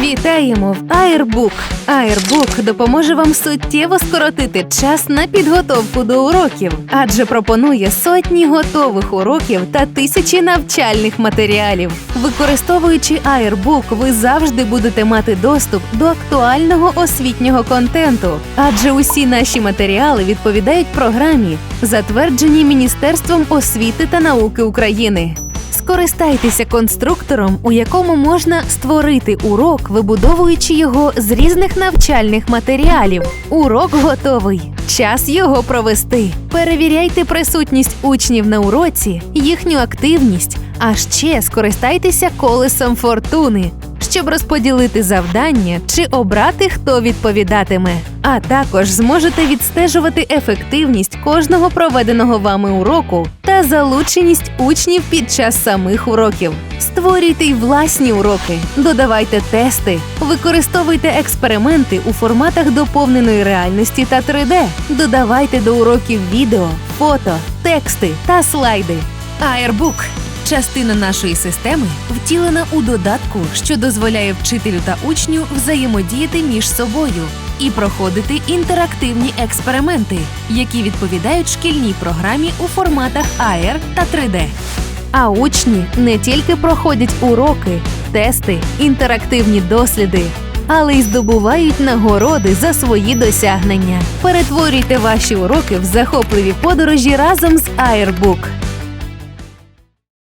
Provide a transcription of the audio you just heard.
Вітаємо в Airbook. Airbook допоможе вам суттєво скоротити час на підготовку до уроків, адже пропонує сотні готових уроків та тисячі навчальних матеріалів. Використовуючи Airbook, ви завжди будете мати доступ до актуального освітнього контенту, адже усі наші матеріали відповідають програмі, затвердженій Міністерством освіти та науки України. Скористайтеся конструктором, у якому можна створити урок, вибудовуючи його з різних навчальних матеріалів. Урок готовий. Час його провести. Перевіряйте присутність учнів на уроці, їхню активність, а ще скористайтеся колесом фортуни, щоб розподілити завдання чи обрати, хто відповідатиме. А також зможете відстежувати ефективність кожного проведеного вами уроку та залученість учнів під час самих уроків. Створюйте й власні уроки, додавайте тести, використовуйте експерименти у форматах доповненої реальності та 3D, додавайте до уроків відео, фото, тексти та слайди. Airbook – частина нашої системи, втілена у додатку, що дозволяє вчителю та учню взаємодіяти між собою і проходити інтерактивні експерименти, які відповідають шкільній програмі у форматах AR та 3D. А учні не тільки проходять уроки, тести, інтерактивні досліди, але й здобувають нагороди за свої досягнення. Перетворюйте ваші уроки в захопливі подорожі разом з Airbook.